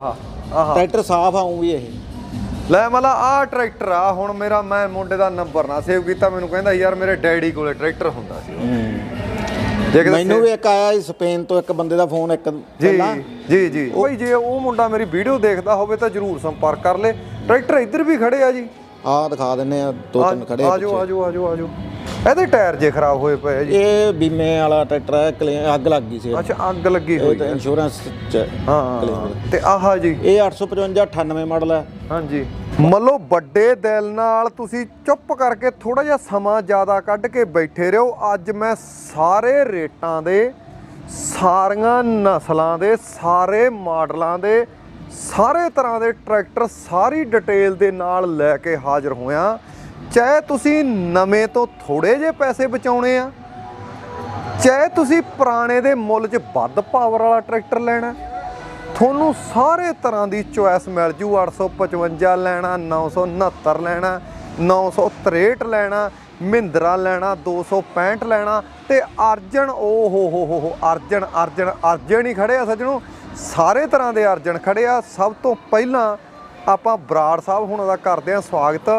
ਹਾਂ ਆਹ। ਟਰੈਕਟਰ ਸਾਫ਼ ਆਉਂ ਵੀ ਇਹ। ਲੈ ਮਲਾ ਆ ਟਰੈਕਟਰ ਆ ਹੁਣ ਮੇਰਾ ਮੈਂ ਮੁੰਡੇ ਦਾ ਨੰਬਰ ਨਾ ਸੇਵ ਕੀਤਾ ਮੈਨੂੰ ਕਹਿੰਦਾ ਯਾਰ ਮੇਰੇ ਡੈਡੀ ਕੋਲੇ ਟਰੈਕਟਰ ਹੁੰਦਾ ਸੀ। ਜੇ ਕਿਤੇ ਮੈਨੂੰ ਵੀ ਇੱਕ ਆਇਆ ਸੀ ਸਪੇਨ ਤੋਂ ਇੱਕ ਬੰਦੇ ਦਾ ਫੋਨ ਇੱਕ ਜੀ ਪਹਿਲਾਂ। ਜੀ ਜੀ। ਬਈ ਜੇ ਉਹ ਮੁੰਡਾ ਮੇਰੀ ਵੀਡੀਓ ਦੇਖਦਾ ਹੋਵੇ ਤਾਂ ਜਰੂਰ ਸੰਪਰਕ ਕਰ ਲੈ। ਟਰੈਕਟਰ ਇੱਧਰ ਵੀ ਖੜੇ ਆ ਜੀ। ਆਹ ਦਿਖਾ ਦਿੰਨੇ ਆ ਦੋ ਤਿੰਨ ਖੜੇ ਆ ਆਜੋ ਆਜੋ ਆਜੋ ਆਜੋ ਇਹਦੇ ਟਾਇਰ ਜੇ ਖਰਾਬ ਹੋਏ ਪਏ ਆ ਜੀ। ਇਹ ਬੀਮੇ ਵਾਲਾ ਟਰੈਕਟਰ ਹੈ ਕਲੇ- ਅੱਗ ਲੱਗ ਗਈ ਸੀ ਅੱਛਾ ਅੱਗ ਲੱਗੀ ਇਹ ਹੋਈ ਤਾਂ ਹੈ। ਇੰਸ਼ੋਰੈਂਸ ਚ ਹਾਂ ਤੇ ਆਹ ਜੀ। ਇਹ 855 98 ਮਾਡਲ ਹੈ। ਹਾਂਜੀ। ਮੱਲੋ ਵੱਡੇ ਦਿਲ ਨਾਲ ਤੁਸੀਂ ਚੁੱਪ ਕਰਕੇ ਥੋੜਾ ਜਿਹਾ ਸਮਾਂ ਜ਼ਿਆਦਾ ਕੱਢ ਕੇ ਬੈਠੇ ਰਹੋ। ਅੱਜ ਮੈਂ ਸਾਰੇ ਰੇਟਾਂ ਦੇ ਸਾਰੀਆਂ ਨਸਲਾਂ ਦੇ ਸਾਰੇ ਮਾਡਲਾਂ ਦੇ ਸਾਰੇ ਤਰ੍ਹਾਂ ਦੇ ਟਰੈਕਟਰ ਸਾਰੀ ਡਿਟੇਲ ਦੇ ਨਾਲ ਲੈ ਕੇ ਹਾਜ਼ਰ ਹੋਇਆ। ਚਾਹੇ ਤੁਸੀਂ ਨਵੇਂ ਤੋਂ ਥੋੜੇ ਜਿਹੇ ਪੈਸੇ ਬਚਾਉਣੇ ਆ, ਚਾਹੇ ਤੁਸੀਂ ਪੁਰਾਣੇ ਦੇ ਮੁੱਲ 'ਚ ਵੱਧ ਪਾਵਰ ਵਾਲਾ ਟਰੈਕਟਰ ਲੈਣਾ ਤੁਹਾਨੂੰ ਸਾਰੇ ਤਰ੍ਹਾਂ ਦੀ ਚੁਆਇਸ ਮਿਲ ਜੂ। 855 ਲੈਣਾ 969 ਲੈਣਾ 963 ਲੈਣਾ, ਮਹਿੰਦਰਾ ਲੈਣਾ 265 ਲੈਣਾ ਤੇ ਅਰਜਨ, ਓ ਹੋ ਹੋ ਹੋ ਅਰਜਨ ਅਰਜਨ ਅਰਜਨ ਹੀ ਖੜੇ ਆ ਸੱਜਣੋ। ਸਾਰੇ ਤਰ੍ਹਾਂ ਦੇ ਅਰਜਨ ਖੜੇ ਆ। ਸਭ ਤੋਂ ਪਹਿਲਾਂ ਆਪਾਂ ਬਰਾੜ ਸਾਹਿਬ ਹੁਣ ਦਾ ਕਰਦੇ ਆ ਸਵਾਗਤ।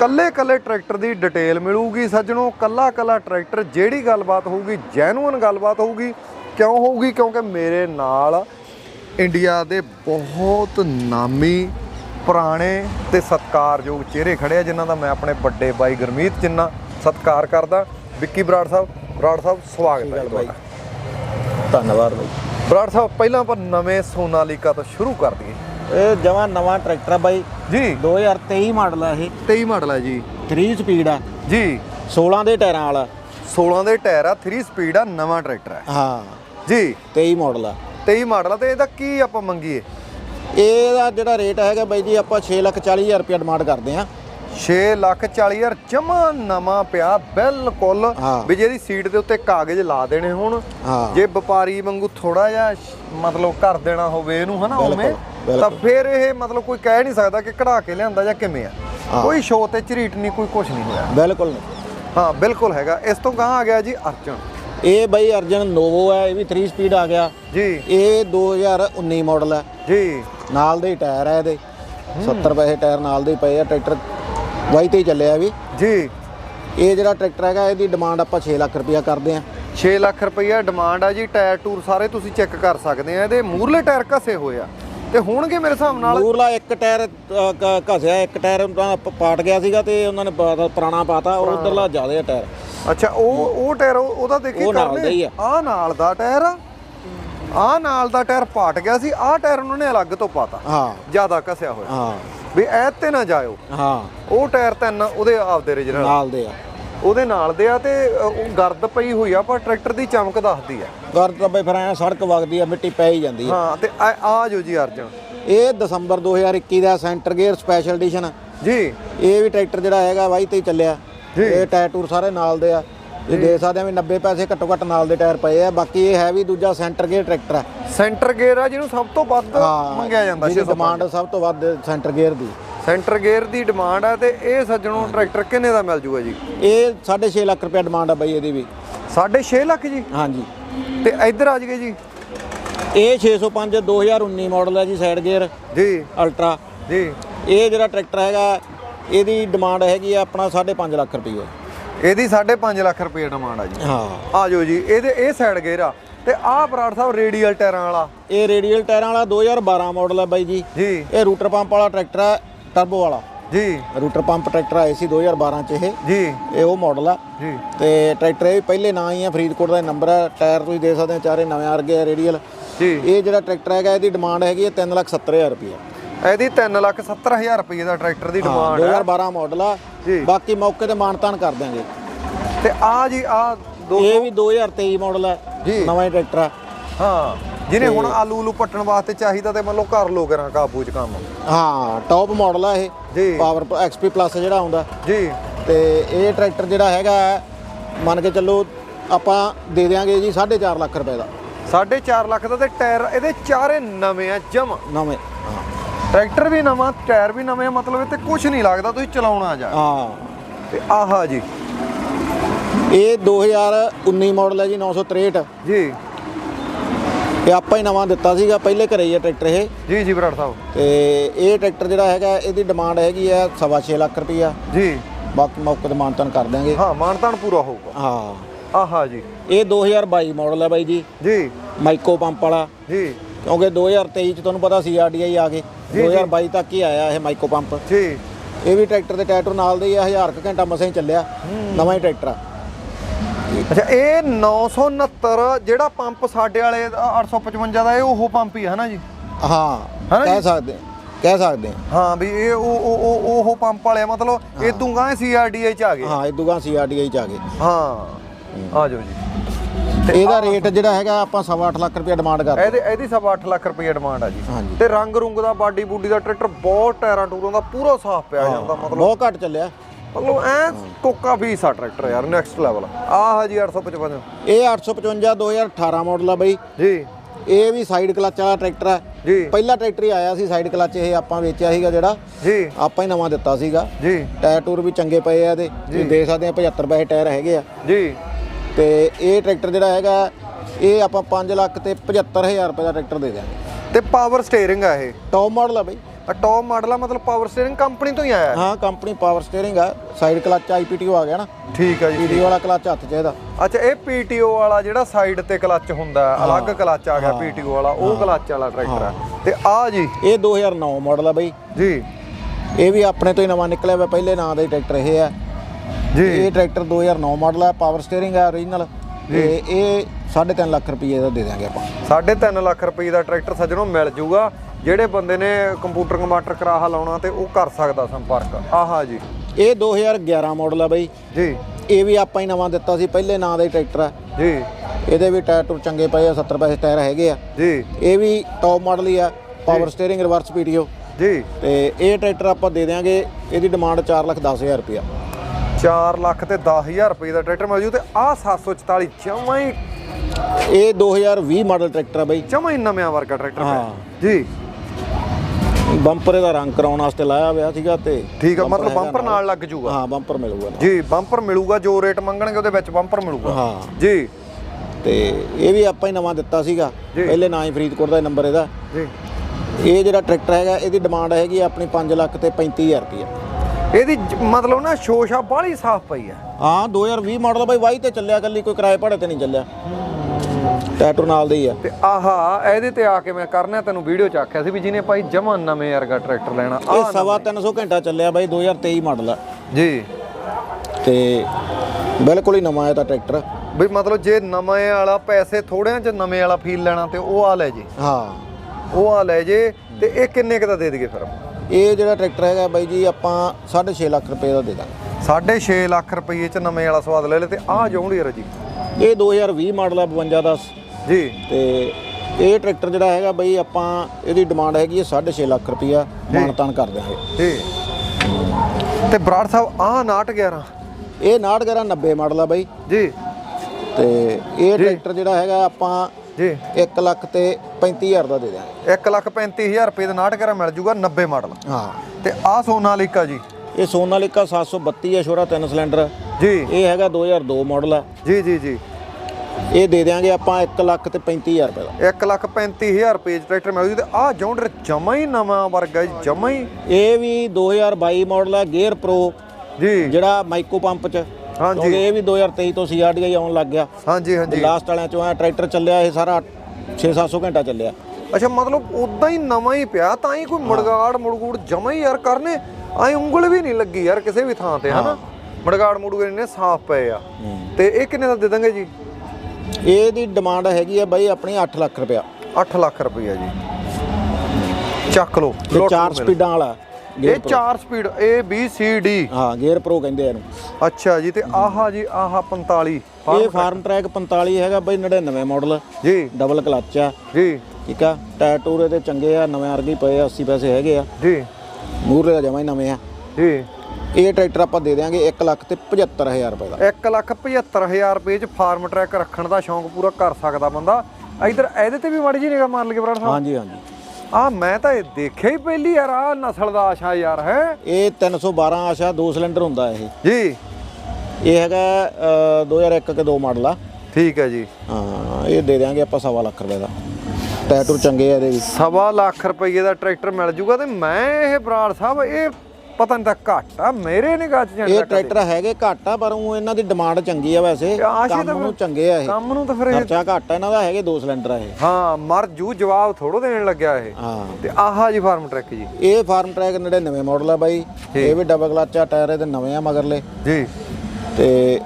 ਕੱਲੇ ਕੱਲੇ ਟਰੈਕਟਰ ਦੀ ਡਿਟੇਲ ਮਿਲੂਗੀ ਸੱਜਣੋ। ਕੱਲਾ ਕੱਲਾ ਟਰੈਕਟਰ ਜਿਹੜੀ ਗੱਲਬਾਤ ਹੋਊਗੀ ਜੈਨੂਇਨ ਗੱਲਬਾਤ ਹੋਊਗੀ ਕਿਉਂ ਹੋਊਗੀ? ਕਿਉਂਕਿ ਮੇਰੇ ਨਾਲ ਇੰਡੀਆ ਦੇ ਬਹੁਤ ਨਾਮੀ ਪੁਰਾਣੇ ਤੇ ਸਤਿਕਾਰਯੋਗ ਚਿਹਰੇ ਖੜੇ ਆ ਜਿਨ੍ਹਾਂ ਦਾ ਮੈਂ ਆਪਣੇ ਵੱਡੇ ਬਾਈ ਗੁਰਮੀਤ ਜਿੰਨਾ ਸਤਿਕਾਰ ਕਰਦਾ। ਵਿੱਕੀ ਬਰਾੜ ਸਾਹਿਬ ਬਰਾੜ ਸਾਹਿਬ ਸਵਾਗਤ ਹੈ। ਤੁਹਾਡਾ। ਧੰਨਵਾਦ ਬਾਈ। ਬਰਾੜ ਸਾਹਿਬ ਪਹਿਲਾਂ ਆਪਾਂ ਨਵੇਂ ਸੋਨਾਲੀਕਾ ਤੋਂ ਸ਼ੁਰੂ ਕਰ ਦਈਏ। ਇਹ ਜਮਾ ਨਵਾਂ ਟਰੈਕਟਰ ਆ ਬਾਈ। ਜੀ। 2023 ਮਾਡਲ ਆ ਇਹ। 23 ਮਾਡਲ ਹੈ ਜੀ। 3 ਸਪੀਡ ਆ। ਜੀ। 16 ਦੇ ਟਾਇਰਾਂ ਵਾਲਾ। 16 ਦੇ ਟਾਇਰ ਆ 3 ਸਪੀਡ ਆ ਨਵਾਂ ਟਰੈਕਟਰ ਹੈ ਹਾਂ। ਜੀ। 23 ਮਾਡਲ ਆ। 23 ਮਾਡਲ ਆ ਤੇ ਇਹਦਾ ਕੀ ਆਪਾਂ ਮੰਗੀਏ? ਇਹਦਾ ਜਿਹੜਾ ਰੇਟ ਹੈਗਾ ਬਾਈ ਜੀ ਆਪਾਂ 640000 ਰੁਪਏ ਡਿਮਾਂਡ ਕਰਦੇ ਆ। 6 ਲੱਖ 40 ਹਜ਼ਾਰ ਜਮਾ ਨਵਾਂ ਪਿਆ ਬਿਲਕੁਲ। ਵੀ ਜਿਹਦੀ ਸੀਟ ਦੇ ਉੱਤੇ ਕਾਗਜ਼ ਲਾ ਦੇਣੇ ਹੁਣ। ਜੇ ਵਪਾਰੀ ਵਾਂਗੂ ਥੋੜਾ ਜਿਹਾ ਮਤਲਬ ਕਰ ਦੇਣਾ ਹੋਵੇ ਇਹਨੂੰ ਹਨਾ ਉਵੇਂ। ਤਾਂ ਫਿਰ ਇਹ ਮਤਲਬ ਕੋਈ ਕਹਿ ਨਹੀਂ ਸਕਦਾ ਕਿ ਕਢਾ ਕੇ ਲਿਆਂਦਾ ਜਾਂ ਕਿਵੇਂ ਆ। ਕੋਈ ਸ਼ੋਅ ਤੇ ਝਰੀਟ ਨਹੀਂ ਕੋਈ ਕੁਝ ਨਹੀਂ ਹੋਇਆ। ਬਿਲਕੁਲ ਨਹੀਂ। ਹਾਂ ਬਿਲਕੁਲ ਹੈਗਾ। ਇਸ ਤੋਂ ਗਾਂ ਆ ਗਿਆ ਜੀ ਅਰਜਨ। ਇਹ ਬਾਈ ਅਰਜਨ ਨੋਵੋ ਹੈ ਇਹ ਵੀ 3 ਸਪੀਡ ਆ ਗਿਆ। ਜੀ। ਇਹ 2019 ਮਾਡਲ ਹੈ ਜੀ। ਨਾਲ ਦੇ ਟਾਇਰ ਹੈ ਇਹਦੇ। 70 ਪੈਸੇ ਟਾਇਰ ਨਾਲ ਦੇ ਪਏ ਆ ਟਰੈਕਟਰ ਵਾਈ ਤੇ ਹੀ ਚੱਲਿਆ ਵੀ। ਜੀ। ਇਹ ਜਿਹੜਾ ਟਰੈਕਟਰ ਹੈਗਾ ਇਹਦੀ ਡਿਮਾਂਡ ਆਪਾਂ 6 ਲੱਖ ਰੁਪਇਆ ਕਰਦੇ ਆ 6 ਲੱਖ ਰੁਪਈਆ ਡਿਮਾਂਡ ਆ ਜੀ ਟਾਇਰ ਟੂਰ ਸਾਰੇ ਤੁਸੀਂ ਚੈੱਕ ਕਰ ਸਕਦੇ ਆ। ਇਹਦੇ ਮੂਰਲੇ ਟਾਇਰ ਘਸੇ ਹੋਏ ਆ। ਤੇ ਹੋਣਗੇ ਮੇਰੇ ਹਿਸਾਬ ਨਾਲ ਮੂਰਲਾ ਇੱਕ ਟਾਇਰ ਘਸਿਆ ਇੱਕ ਟਾਇਰ ਪਾਟ ਗਿਆ ਸੀਗਾ ਤੇ ਉਹਨਾਂ ਨੇ ਪੁਰਾਣਾ ਪਾਤਾ ਉਧਰਲਾ ਜ਼ਿਆਦਾ ਟਾਇਰ। ਅੱਛਾ ਉਹ ਉਹ ਟਾਇਰ ਉਹ- ਉਹਦਾ ਦੇਖੀ ਹੀ ਆ। ਆ। ਨਾਲ ਦਾ ਟਾਇਰ ਆ। ਆ ਨਾਲ ਦਾ ਟਾਇਰ ਪਾਟ ਗਿਆ ਸੀ ਆ ਟਾਇਰ ਉਹਨਾਂ ਨੇ ਅਲੱਗ ਤੋਂ ਪਾਤਾ। ਹਾਂ। ਜ਼ਿਆਦਾ ਘਸਿਆ ਹੋਇਆ। ਹਾਂ। ਵੀ ਐ ਤੇ ਨਾ ਜਾਇਓ। ਹਾਂ। ਉਹ ਟਾਇਰ ਤਾਂ ਇੰਨਾ ਉਹਦੇ ਆਪਦੇ ਰੀਜਨਲ ਨਾਲ ਦੇ ਆ। ਉਹਦੇ ਨਾਲ ਦੇ ਆ ਤੇ ਅ, ਉਹ ਗਰਦ ਪਈ ਹੋਈ ਆ ਪਰ ਟਰੈਕਟਰ ਦੀ ਚਮਕ ਦੱਸਦੀ ਆ। ਘਰ ਤਾਂ ਬਈ ਫਿਰ ਐਂ ਸੜਕ ਵਗਦੀ ਆ ਮਿੱਟੀ ਪੈ ਹੀ ਜਾਂਦੀ ਆ। ਹਾਂ ਤੇ ਆ ਆ ਜੋ ਜੀ ਅਰਜਨ। ਇਹ ਦਸੰਬਰ 2021 ਦਾ ਸੈਂਟਰ ਗੇਅਰ ਸਪੈਸ਼ਲ ਐਡੀਸ਼ਨ ਜੀ। ਇਹ ਵੀ ਟਰੈਕਟਰ ਜਿਹੜਾ ਹੈਗਾ ਵਾਈ ਤੇ ਹੀ ਚੱਲਿਆ। ਇਹ ਟਾਇਰ ਟੂਰ ਸਾਰੇ ਨਾਲ ਦੇ ਆ। ਇਹ ਦੇ ਸਕਦੇ ਆ ਵੀ 90 ਪੈਸੇ ਘੱਟੋ ਘੱਟ ਨਾਲ ਦੇ ਟਾਇਰ ਪਏ ਆ। ਬਾਕੀ ਇਹ ਹੈ ਵੀ ਦੂਜਾ ਸੈਂਟਰ ਗੇਅਰ ਟਰੈਕਟਰ ਆ ਸੈਂਟਰ ਗੇਅਰ ਆ ਜਿਹਨੂੰ ਸਭ ਤੋਂ ਵੱਧ ਮੰਗਿਆ ਜਾਂਦਾ ਜਿਹਦੀ 605 ਡਿਮਾਂਡ ਸਭ ਤੋਂ ਵੱਧ ਸੈਂਟਰ ਗੇਅਰ ਦੀ। ਸੈਂਟਰ ਗੇਅਰ ਦੀ ਡਿਮਾਂਡ ਆ ਤੇ ਇਹ ਸੱਜਣੋਂ ਟਰੈਕਟਰ ਕਿੰਨੇ ਦਾ ਮਿਲ ਜੂਗਾ ਜੀ? ਇਹ 6.5 ਲੱਖ ਰੁਪਏ ਡਿਮਾਂਡ ਆ ਬਾਈ ਇਹਦੀ ਵੀ। 6.5 ਲੱਖ ਜੀ? ਹਾਂਜੀ। ਤੇ ਇੱਧਰ ਆ ਜਗੇ ਜੀ। ਇਹ 605 2019 ਮਾਡਲ ਹੈ ਜੀ ਸਾਈਡ ਗੇਅਰ ਜੀ। ਅਲਟਰਾ ਜੀ। ਇਹ ਜਿਹੜਾ ਟਰੈਕਟਰ ਹੈਗਾ ਇਹਦੀ ਡਿਮਾਂਡ ਹੈਗੀ ਆ ਆਪਣਾ 5.5 ਲੱਖ ਰੁਪਏ ਇਹਦੀ 5.5 ਲੱਖ ਰੁਪਏ ਡਿਮਾਂਡ ਆ ਜੀ। ਹਾਂ। ਆ ਜਾਓ ਜੀ ਇਹਦੇ ਇਹ ਸਾਈਡ ਗੇਅਰ ਆ। ਤੇ ਆਹ ਬਰਾੜ ਸਾਹਿਬ ਰੇਡੀਅਲ ਟਾਇਰਾਂ ਵਾਲਾ। ਇਹ ਰੇਡੀਅਲ ਟਾਇਰਾਂ ਵਾਲਾ 2012 ਮਾਡਲ ਹੈ ਬਾਈ ਜੀ। ਜੀ। ਇਹ ਰੂਟਰ ਪੰਪ ਵਾਲਾ ਟਰੈਕਟਰ ਹੈ ਟਰਬੋ ਵਾਲਾ। ਜੀ। ਰੂਟਰ ਪੰਪ ਟਰੈਕਟਰ ਆਏ ਸੀ 2012 ਚ ਇਹ। ਜੀ। ਇਹ ਉਹ ਮਾਡਲ ਆ। ਜੀ। ਤੇ ਟਰੈਕਟਰ ਇਹ ਪਹਿਲੇ ਨਾਂ ਹੀ ਆ ਫਰੀਦਕੋਟ ਦਾ ਨੰਬਰ ਹੈ ਟਾਇਰ ਤੁਸੀਂ ਦੇਖ ਸਕਦੇ ਹੋ ਚਾਰੇ ਨਵੇਂ ਵਰਗੇ ਆ ਰੇਡੀਅਲ ਜੀ। ਇਹ ਜਿਹੜਾ ਟਰੈਕਟਰ ਹੈਗਾ ਇਹਦੀ ਡਿਮਾਂਡ ਹੈਗੀ ਹੈ 370000 ਰੁਪਏ ਇਹਦੀ 370000 ਰੁਪਏ ਦਾ ਟਰੈਕਟਰ ਦੀ ਡਿਮਾਂਡ ਆ। 2012 ਮਾਡਲ ਆ। ਜੀ। ਬਾਕੀ ਮੌਕੇ ਤੇ ਮਾਨਤਾਨ ਕਰ ਦਿਆਂਗੇ। ਤੇ ਆ ਜੀ ਆ ਦੋ ਇਹ ਵੀ 2023 ਮਾਡਲ ਆ ਜੀ। ਨਵਾਂ ਹੀ ਟਰੈਕਟਰ ਆ ਹਾਂ ਜਿਹਨੇ ਹੁਣ ਆਲੂ ਉਲੂ ਪੱਟਣ ਵਾਸਤੇ ਚਾਹੀਦਾ ਤੇ ਮੰਨ ਲਓ ਕਰ ਲੋ ਕਰਾਂ ਕਾਬੂ ਚ ਕੰਮ। ਹਾਂ ਟੌਪ ਮਾਡਲ ਆ ਇਹ। ਜੀ। ਪਾਵਰ ਐਕਸਪੀ ਪਲੱਸ ਜਿਹੜਾ ਆਉਂਦਾ ਜੀ। ਤੇ ਇਹ ਟਰੈਕਟਰ ਜਿਹੜਾ ਹੈਗਾ ਮੰਨ ਕੇ ਚੱਲੋ ਆਪਾਂ ਦੇ ਦਿਆਂਗੇ ਜੀ 4.5 ਲੱਖ ਰੁਪਏ ਦਾ। 4.5 ਲੱਖ ਦਾ ਤੇ ਟਾਇਰ ਇਹਦੇ ਚਾਰੇ ਨਵੇਂ ਆ ਜਮ। ਨਵੇਂ ਹਾਂ। ਟਰੈਕਟਰ ਵੀ ਨਵਾਂ ਟਾਇਰ ਵੀ ਨਵੇਂ ਆ ਮਤਲਬ ਇਹ ਤੇ ਕੁਝ ਨਹੀਂ ਲੱਗਦਾ ਤੁਸੀਂ ਚਲਾਉਣਾ ਜਾ ਹਾਂ ਤੇ ਆਹਾ ਜੀ। ਇਹ 2019 ਮਾਡਲ ਹੈ ਜੀ 963 ਜੀ। ਇਹ ਆਪਾਂ ਹੀ ਨਵਾਂ ਦਿੱਤਾ ਸੀਗਾ ਪਹਿਲੇ ਘਰੇ ਹੀ ਹੈ ਟਰੈਕਟਰ ਇਹ। ਜੀ ਜੀ ਬਰਾੜ ਸਾਹਿਬ। ਤੇ ਇਹ ਟਰੈਕਟਰ ਜਿਹੜਾ ਹੈਗਾ ਇਹਦੀ ਡਿਮਾਂਡ ਹੈਗੀ ਹੈ ਸਵਾ ਛੇ ਲੱਖ ਰੁਪਈਆ। ਜੀ। ਬਾਕੀ ਮੌਕੇ ਤੇ ਮਾਨਤਨ ਕਰ ਦਿਆਂਗੇ। ਹਾਂ ਮਾਨਤਾਨ ਪੂਰਾ ਹੋਊਗਾ। ਹਾਂ। ਆਹਾ ਜੀ। ਇਹ 2022 ਮਾਡਲ ਹੈ ਬਾਈ ਜੀ। ਜੀ। ਮਾਈਕੋ ਪੰਪ ਵਾਲਾ। ਜੀ। ਕਿਉਂਕਿ 2023 ਚ ਤੁਹਾਨੂੰ ਪਤਾ ਸੀਆਰਡੀਆਈ ਆ ਗਏ। ਜੀ, ਜੀ। 2022 ਤੱਕ ਹੀ ਆਇਆ ਇਹ ਮਾਈਕੋ ਪੰਪ। ਜੀ। ਇਹ ਵੀ ਟਰੈਕਟਰ ਦੇ ਟਾਇਰ ਨਾਲ ਦੇ ਹੀ ਆ 1000 ਕੁ ਘੰਟਾ ਮਸਾਂ ਹੀ ਚੱਲਿਆ। ਨਵਾਂ ਹੀ ਟਰੈਕਟਰ ਆ। ਅੱਛਾ ਇਹ 969 ਜਿਹੜਾ ਪੰਪ ਸਾਡੇ ਵਾਲੇ 855 ਦਾ ਇਹ ਉਹ ਪੰਪ ਹੀ ਹੈ ਨਾ ਜੀ? ਹਾਂ ਕਹਿ ਜੀ? ਸਕਦੇ ਕਹਿ ਸਕਦੇ ਹਾਂ। ਹਾਂ ਵੀ ਇਹ ਉਹ ਉਹ ਉਹ ਉਹ ਪੰਪ ਵਾਲੇ ਆ, ਮਤਲਬ ਇਹ ਦੂੰਗਾ ਸੀਆਰਡੀਆਈ ਚ ਆ ਗਏ? ਹਾਂ ਇਹ ਦੁਗਾ ਸੀਆਰਡੀਆਈ ਚ ਆ ਗਏ। ਹਾਂ। ਆ ਜਾਓ ਜੀ। ਇਹਦਾ ਰੇਟ ਜਿਹੜਾ ਹੈਗਾ ਆਪਾਂ ਸਵਾ ਅੱਠ ਲੱਖ ਰੁਪਏ ਡਿਮਾਂਡ ਕਰਦੇ ਇਹਦੇ ਇਹਦੀ ਸਵਾ 8 ਲੱਖ ਰੁਪਏ ਡਿਮਾਂਡ ਆ ਜੀ। ਤੇ ਰੰਗ ਰੁੰਗ ਦਾ ਬਾਡੀ ਬੂਡੀ ਦਾ ਟਰੈਕਟਰ ਬਹੁਤ ਟਾਇਰਾਂ ਟੂਰਾਂ ਦਾ ਪੂਰਾ ਸਾਫ਼ ਪਿਆ ਜਾਂਦਾ ਮਤਲਬ ਬਹੁਤ ਘੱਟ ਚੱਲਿਆ। ਮਤਲਬ ਐ ਕੋਕਾ ਫੀਸ ਆ ਟਰੈਕਟਰ ਯਾਰ ਨੈਕਸਟ ਲੈਵਲ ਆਹ ਜੀ 855 ਇਹ 855 2018 ਮਾਡਲ ਆ ਬਈ। ਜੀ। ਇਹ ਵੀ ਸਾਈਡ ਕਲਚ ਵਾਲਾ ਟਰੈਕਟਰ ਆ। ਜੀ। ਪਹਿਲਾ ਟਰੈਕਟਰ ਹੀ ਆਇਆ ਸੀ ਸਾਈਡ ਕਲਚ ਇਹ ਆਪਾਂ ਵੇਚਿਆ ਸੀਗਾ ਜਿਹੜਾ। ਜੀ। ਆਪਾਂ ਹੀ ਨਵਾਂ ਦਿੱਤਾ ਸੀਗਾ। ਜੀ। ਟਾਇਰ ਟੂਰ ਵੀ ਚੰਗੇ ਪਏ ਆ ਇਹਦੇ। ਤੁਸੀਂ ਦੇਖ ਸਕਦੇ ਆ 75 ਪੈਸੇ ਟਾਇਰ ਹੈਗੇ ਆ। ਜੀ। ਤੇ ਇਹ ਟਰੈਕਟਰ ਜਿਹੜਾ ਹੈਗਾ ਇਹ ਆਪਾਂ 5 ਲੱਖ ਤੇ 75000 ਰੁਪਏ ਦਾ ਟਰੈਕਟਰ ਦੇ ਦਿਆਂਗੇ। ਤੇ ਪਾਵਰ ਸਟੀਅਰਿੰਗ ਆ ਇਹ? ਟੌਪ ਮਾਡਲ ਆ ਬਈ। ਆ ਟੌਪ ਮਾਡਲ ਆ ਮਤਲਬ ਪਾਵਰ ਸਟੀਅਰਿੰਗ ਕੰਪਨੀ ਤੋਂ ਹੀ ਆਇਆ ਹੈ। ਕੰਪਨੀ ਪਾਵਰ ਸਟੀਅਰਿੰਗ ਆ। ਸਾਈਡ ਕਲਚ ਆਈਪੀਟੀਓ ਆ ਗਿਆ ਨਾ। ਠੀਕ ਆ ਜੀ ਪੀਡੀ ਵਾਲਾ ਕਲਚ ਹੱਥ 'ਚ ਇਹਦਾ। ਅੱਛਾ ਇਹ ਪੀਟੀਓ ਵਾਲਾ ਜਿਹੜਾ ਸਾਈਡ ਤੇ ਕਲੱਚ ਹੁੰਦਾ ਹੈ, ਅਲੱਗ ਕਲੱਚ ਆ ਗਿਆ ਪੀਟੀਓ ਵਾਲਾ ਉਹ ਕਲੱਚ ਵਾਲਾ ਟਰੈਕਟਰ ਹੈ। ਤੇ ਆ ਜੀ। ਇਹ 2009 ਮਾਡਲ ਆ ਬਈ। ਜੀ। ਇਹ ਵੀ ਆਪਣੇ ਤੋਂ ਹੀ ਨਵਾਂ ਨਿਕਲਿਆ ਵਾ ਪਹਿਲੇ ਨਾਂ ਦਾ ਹੀ ਟਰੈਕਟਰ ਇਹ ਆ। ਜੀ। ਇਹ ਟਰੈਕਟਰ 2009 ਮਾਡਲ ਆ ਪਾਵਰ ਸਟੀਅਰਿੰਗ ਆ ਓਰੀਜਨਲ ਤੇ ਇਹ 3.5 ਲੱਖ ਰੁਪਏ ਦਾ ਦੇ ਦਾਂਗੇ ਆਪਾਂ। 3.5 ਲੱਖ ਰੁਪਏ ਦਾ ਟਰੈਕਟਰ ਸੱਜਣੋਂ ਮਿਲ ਜੂਗਾ। ਜਿਹੜੇ ਬੰਦੇ ਨੇ ਕੰਪਿਊਟਰ ਕਮਾਟਰ ਕਰਾਹਾ ਲਾਉਣਾ ਤੇ ਉਹ ਕਰ ਸਕਦਾ ਸੰਪਰਕ। ਆਹਾ ਜੀ। ਇਹ 2011 ਮਾਡਲ ਆ ਬਈ। ਜੀ। ਇਹ ਵੀ ਆਪਾਂ ਹੀ ਨਵਾਂ ਦਿੱਤਾ ਸੀ ਪਹਿਲੇ ਨਾਂ ਦਾ ਹੀ ਟਰੈਕਟਰ ਆ। ਜੀ। ਇਹਦੇ ਵੀ ਟਾਇਰ ਟੂਰ ਚੰਗੇ ਪਏ ਆ 70 ਪੈਸੇ ਟਾਇਰ ਹੈਗੇ ਆ। ਜੀ। ਇਹ ਵੀ ਟੌਪ ਮਾਡਲ ਹੀ ਆ ਪਾਵਰ ਸਟੀਅਰਿੰਗ ਰਿਵਰਸ ਪੀਟੀਓ ਜੀ। ਤੇ ਇਹ ਟਰੈਕਟਰ ਆਪਾਂ ਦੇ ਦਿਆਂਗੇ ਇਹਦੀ ਡਿਮਾਂਡ 4 ਲੱਖ 10000 ਰੁਪਇਆ 4 ਲੱਖ ਤੇ 10000 ਰੁਪਏ ਦਾ ਟਰੈਕਟਰ ਜੂ ਤੇ ਆ 744 ਜਮਾਂ ਹੀ ਇਹ 2020 ਮਾਡਲ ਟਰੈਕਟਰ ਆ ਬਈ। ਜਮਾਂ ਹੀ ਨਵਿਆਂ ਵਰਗਾ ਟਰੈਕਟਰ। ਹਾਂ। ਜੀ। ਬੰਪਰ ਇਹਦਾ ਰੰਗ ਕਰਾਉਣ ਵਾਸਤੇ ਲਾਇਆ ਹੋਇਆ ਸੀਗਾ ਤੇ ਠੀਕ ਆ ਮਤਲਬ ਬੰਪਰ ਨਾਲ ਲੱਗ ਜੂਗਾ। ਹਾਂ ਬੰਪਰ ਮਿਲੂਗਾ। ਜੀ ਬੰਪਰ ਮਿਲੂਗਾ ਜੋ ਰੇਟ ਮੰਗਣਗੇ ਉਹਦੇ ਵਿੱਚ ਬੰਪਰ ਮਿਲੂਗਾ। ਹਾਂ। ਜੀ। ਤੇ ਇਹ ਵੀ ਆਪਾਂ ਹੀ ਨਵਾਂ ਦਿੱਤਾ ਸੀਗਾ। ਪਹਿਲੇ ਨਾਂ ਹੀ ਫਰੀਦਕੋਟ ਦਾ ਨੰਬਰ ਇਹਦਾ। ਜੀ। ਇਹ ਜਿਹੜਾ ਟਰੈਕਟਰ ਹੈਗਾ ਇਹਦੀ ਡਿਮਾਂਡ ਹੈਗੀ ਆਪਣੀ 5 ਲੱਖ ਤੇ 35000 ਰੁਪਇਆ ਇਹਦੀ ਮਤਲਬ ਨਾ ਸ਼ੋਸ਼ਾ ਬਾਹਲੀ ਸਾਫ਼ ਪਈ ਆ। ਹਾਂ 2020 ਮਾਡਲ ਬਾਈ ਵਾਈ ਤੇ ਚੱਲਿਆ ਕੱਲੀ ਕੋਈ ਕਿਰਾਏ ਭਾੜੇ ਤੇ ਨਹੀਂ ਚੱਲਿਆ। ਟਰੈਕਟਰ ਨਾਲ ਦੇ ਹੀ ਆ। ਤੇ ਆਹਾ ਇਹਦੇ ਤੇ ਆ ਕੇ ਮੈਂ ਕਰਨਾ ਤੈਨੂੰ ਵੀਡੀਓ ਚ ਆਖਿਆ ਸੀ ਵੀ ਜਿਹਨੇ ਭਾਈ ਜਮਾਂ ਨਵੇਂ ਵਰਗਾ ਟਰੈਕਟਰ ਲੈਣਾ ਇਹ ਸਵਾ 300 ਘੰਟਾ ਚੱਲਿਆ ਬਾਈ 2023 ਮਾਡਲ ਆ। ਜੀ। ਤੇ ਬਿਲਕੁਲ ਹੀ ਨਵਾਂ ਹੈ ਤਾਂ ਟਰੈਕਟਰ ਵੀ ਮਤਲਬ ਜੇ ਨਵੇਂ ਵਾਲਾ ਪੈਸੇ ਥੋੜਿਆਂ ਚ ਨਵੇਂ ਵਾਲਾ ਫੀਲ ਲੈਣਾ ਤੇ ਉਹ ਆ ਲੈ ਜੇ। ਹਾਂ। ਉਹ ਆ ਲੈ ਜੇ ਤੇ ਇਹ ਕਿੰਨੇ ਕ ਦਾ ਦੇ ਦਈਏ ਫਿਰ? ਇਹ ਜਿਹੜਾ ਟਰੈਕਟਰ ਹੈਗਾ ਬਾਈ ਜੀ ਆਪਾਂ 6.5 ਲੱਖ ਰੁਪਏ ਦਾ ਦੇ ਦਾਂਗੇ। 6.5 ਲੱਖ ਰੁਪਏ ਚ ਨਵੇਂ ਵਾਲਾ ਸਵਾਦ ਲੈ ਲੈ ਤੇ ਆਹ ਜੌਂਡੀ ਯਾਰ ਜੀ ਇਹ 2020 ਮਾਡਲ ਆ 52 ਦਾ ਜੀ। ਤੇ ਇਹ ਟਰੈਕਟਰ ਜਿਹੜਾ ਹੈਗਾ ਬਈ ਆਪਾਂ ਇਹਦੀ ਡਿਮਾਂਡ ਹੈਗੀ ਹੈ 6.5 ਲੱਖ ਰੁਪਈਆ ਮਾਨਤਾਨ ਕਰ ਦਿਆਂਗੇ। ਜੀ। ਤੇ ਬਰਾੜ ਸਾਹਿਬ ਆਹ 911 ਇਹ 69 90 ਮਾਡਲ ਆ ਬਾਈ। ਜੀ। ਤੇ ਇਹ ਟਰੈਕਟਰ ਜਿਹੜਾ ਹੈਗਾ ਆਪਾਂ ਜੀ। 1 ਲੱਖ ਤੇ 35000 ਦਾ ਦੇ ਦਿਆਂਗੇ। 1 ਲੱਖ 35000 ਰੁਪਏ ਦਾ 911 ਮਿਲ ਜੂਗਾ 90 ਮਾਡਲ। ਹਾਂ। ਤੇ ਆਹ ਸੋਨਾਲੀਕਾ ਜੀ। ਇਹ ਸੋਨਾਲੀਕਾ 732 ਹੈ ਛੋਟਾ ਤਿੰਨ ਸਿਲੰਡਰ। ਜੀ। ਇਹ ਹੈਗਾ 2002 ਮਾਡਲ ਆ। ਜੀ ਜੀ ਜੀ। ਇਹ ਦੇ ਦਿਆਂਗੇ ਆਪਾਂ 1 ਲੱਖ ਤੇ 35000 ਰੁਪਏ ਦਾ। 1 ਲੱਖ 35000 ਰੁਪਏ ਟਰੈਕਟਰ ਮਿਲ ਜੂ ਤੇ ਆਹ ਜੌਂਡਰ ਜਮਾ ਹੀ ਨਵਾਂ ਵਰਗਾ ਜਮਾ ਹੀ। ਇਹ ਵੀ 2022 ਮਾਡਲ ਆ ਗੇਅਰ ਪ੍ਰੋ। ਜੀ। ਜਿਹੜਾ ਮਾਈਕੋ ਪੰਪ ਚ ਹਾਂਜੀ। ਕਿਉਂਕਿ ਇਹ ਵੀ 2023 ਤੋਂ ਸੀਆਰਡੀਆਈ ਆਉਣ ਲੱਗ ਗਿਆ। ਹਾਂਜੀ ਹਾਂਜੀ। ਲਾਸਟ ਵਾਲਿਆਂ ਚੋਂ ਆ ਟਰੈਕਟਰ ਚੱਲਿਆ ਇਹ ਸਾਰਾ 6-700 ਘੰਟਾ ਚੱਲਿਆ। ਅੱਛਾ ਮਤਲਬ ਉਦਾਂ ਹੀ ਨਵਾਂ ਹੀ ਪਿਆ ਤਾਂ ਹੀ ਕੋਈ ਮੜਗਾੜ ਮੁੜਗੂੜ ਜਮਾ ਹੀ ਯਾਰ ਕਰਨੇ। ਐ ਉਂਗਲ ਵੀ ਨਹੀਂ ਲੱਗੀ ਯਾਰ ਕਿਸੇ ਵੀ ਥਾਂ ਤੇ ਹਨਾ? ਮੜਗਾੜ ਮੁੜਗੂੜ ਨੇ ਸਾਫ਼ ਪਏ ਆ। ਤੇ ਇਹ ਕਿੰਨੇ ਦਾ ਦੇ ਦਾਂਗੇ ਜੀ? ਇਹਦੀ ਡਿਮਾਂਡ ਹੈਗੀ ਆ ਬਾਈ ਆਪਣੀ 8 ਲੱਖ ਰੁਪਇਆ। 8 ਲੱਖ ਰੁਪਈਆ ਜੀ। ਚੱਕ ਇਹ ਲੁੱਟ ਚਾਰ। ਸਪੀਡਾਂ ਵਾਲਾ। ਇਹ ਚਾਰ speed A B C D ਹਾਂ ਗੇਅਰ ਪ੍ਰੋ ਕਹਿੰਦੇ ਇਹਨੂੰ। ਅੱਛਾ ਜੀ ਤੇ ਆਹਾ ਜੀ ਆਹਾ 45 ਇਹ ਫਾਰਮ ਟਰੈਕ 45 ਹੈਗਾ ਬਾਈ 99 ਮਾਡਲ ਜੀ। ਡਬਲ ਕਲੱਚ ਆ। ਜੀ। ਠੀਕ ਆ ਟਾਇਰ ਟੂਰ ਇਹਦੇ ਚੰਗੇ ਆ ਨਵੇਂ ਵਰਗੇ ਹੀ ਪਏ ਆ 80 ਪੈਸੇ ਹੈਗੇ ਆ। ਜੀ। ਮੂਹਰੇ ਜਮਾ ਹੀ ਨਵੇਂ ਆ। ਜੀ। ਇਹ ਟਰੈਕਟਰ ਆਪਾਂ ਦੇ ਦਿਆਂਗੇ 1 ਲੱਖ ਤੇ 75000 ਰੁਪਏ ਦਾ। 1 ਲੱਖ 75000 ਰੁਪਏ ਚ ਫਾਰਮ ਟਰੈਕ ਰੱਖਣ ਦਾ ਸ਼ੌਂਕ ਪੂਰਾ ਕਰ ਸਕਦਾ ਬੰਦਾ। ਇਧਰ ਇਹਦੇ ਤੇ ਵੀ ਮਾੜੀ ਜੀ ਨਿਗਾ ਮਾਰ ਲਈਏ ਬਰਾੜ ਸਾਹਿਬ। ਹਾਂਜੀ ਹਾਂਜੀ। ਆ ਮੈਂ ਤਾਂ ਇਹ ਦੇਖਿਆ ਹੀ ਪਹਿਲੀ ਯਾਰ ਆ ਨਸਲ ਦਾ ਆਸ਼ਾ ਯਾਰ ਹੈ। ਇਹ 312 ਆਸ਼ਾ ਦੋ ਸਿਲੰਡਰ ਹੁੰਦਾ ਇਹ। ਜੀ। ਇਹ ਹੈਗਾ ਅ, 2001 ਕੇ ਦੋ ਮਾਡਲ ਆ। ਠੀਕ ਹੈ ਜੀ। ਹਾਂ ਇਹ ਦੇ ਦਿਆਂਗੇ ਆਪਾਂ ਸਵਾ ਲੱਖ ਰੁਪਏ ਦਾ। ਟੈਟੂ ਚੰਗੇ ਆ ਇਹਦੇ ਵੀ। ਸਵਾ ਲੱਖ ਰੁਪਏ ਦਾ ਟਰੈਕਟਰ ਮਿਲ ਜੂਗਾ ਤੇ ਮੈਂ ਇਹ ਬਰਾੜ ਸਾਹਿਬ ਇਹ ਪਤਾ ਨਹੀਂ ਤਾਂ ਘੱਟ ਮੇਰੇ ਨਿਗਾਹ 'ਚ ਇਹ ਜਾਂਦਾ ਟਰੈਕਟਰ ਹੈਗੇ ਘੱਟ ਪਰ ਉਹ ਇਹਨਾਂ ਦੀ ਡਿਮਾਂਡ ਚੰਗੀ ਆ ਵੈਸੇ। ਕੰਮ ਨੂੰ ਚੰਗੇ ਆ ਇਹ। ਕੰਮ ਨੂੰ ਤਾਂ ਫਿਰ ਇਹ ਖਰਚਾ ਘੱਟ ਇਹਨਾਂ ਦਾ ਹੈਗੇ ਦੋ ਸਿਲੰਡਰ ਆ ਇਹ। ਹਾਂ ਮਰ ਜੂ ਜਵਾਬ ਥੋੜੋ ਦੇਣ ਲੱਗਿਆ ਇਹ। ਹਾਂ। ਤੇ ਆਹਾ ਜੀ ਫਾਰਮ ਟਰੈਕ ਜੀ। ਇਹ ਫਾਰਮ ਟਰੈਕ 99 ਮਾਡਲ ਆ ਬਾਈ। ਇਹ ਵੀ ਡਬਲ ਕਲਚ ਆ ਟਾਇਰ ਇਹਦੇ ਨਵੇਂ ਆ ਮਗਰਲੇ। ਜੀ। ਤੇ